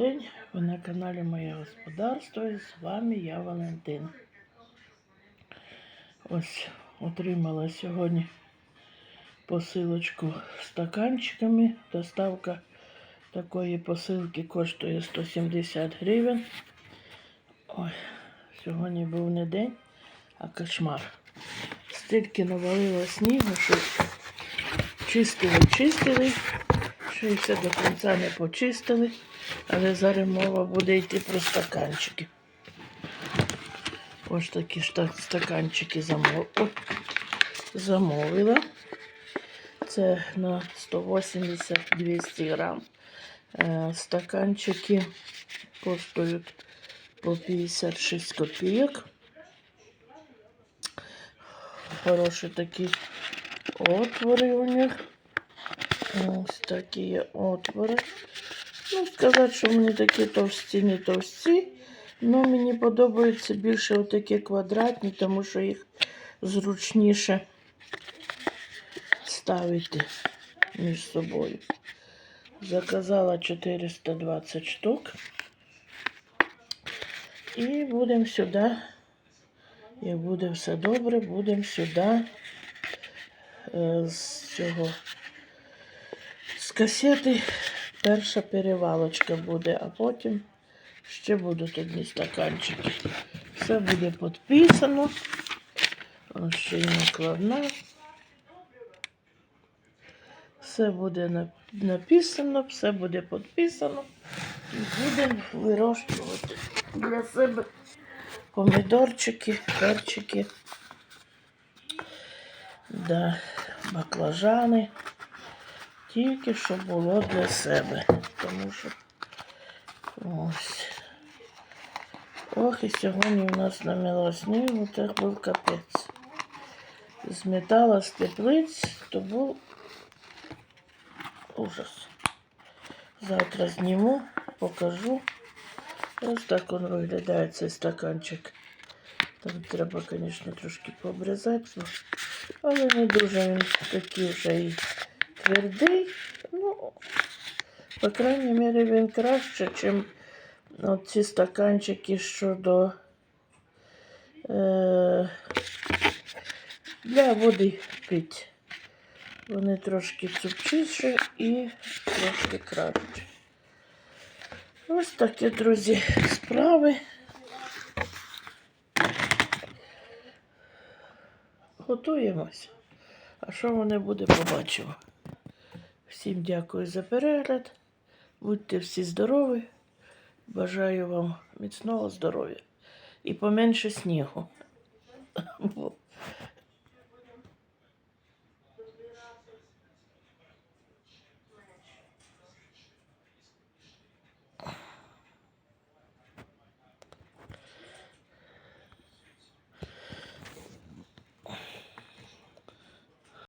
день. Ви на каналі Моє Господарство і з вами я Валентин. Ось отримала сьогодні посилочку з стаканчиками. Доставка такої посилки коштує 170 гривень. Ой, сьогодні був не день, а кошмар. Стільки навалило снігу, що чистили, чистили. Ще й все до кінця не почистили, але зараз мова буде йти про стаканчики. Ось такі стаканчики замовила. Це на 180-200 грам. Е, Стаканчики коштують по 56 копійок. Хороші такі отвори у них. Ось такі отвори. Ну, сказати, що вони такі товсті, не товсті. Ну, мені подобаються більше отакі квадратні, тому що їх зручніше ставити між собою. Заказала 420 штук. І будемо сюди, як буде все добре, будемо сюди е, з цього з касети перша перевалочка буде, а потім ще будуть одні стаканчики. Все буде підписано. Ось ще й накладна. Все буде написано, все буде підписано. І будемо вирощувати для себе помідорчики, перчики, да, баклажани. Тільки що було для себе. Тому що ось. Ох, і сьогодні у нас наміло снігу, це був капець. Зметала з теплиць, то був ужас. Завтра зніму, покажу. Ось так він виглядає цей стаканчик. Там треба, звісно, трошки пообрізати, але не дуже він такий вже і твердий. Ну, по крайній мірі, він краще, ніж ці стаканчики щодо е, для води пити. Вони трошки цупчіші і трошки краще. Ось такі, друзі, справи. Готуємось. А що вони буде, побачимо. Всім дякую за перегляд. Будьте всі здорові. Бажаю вам міцного здоров'я і поменше снігу.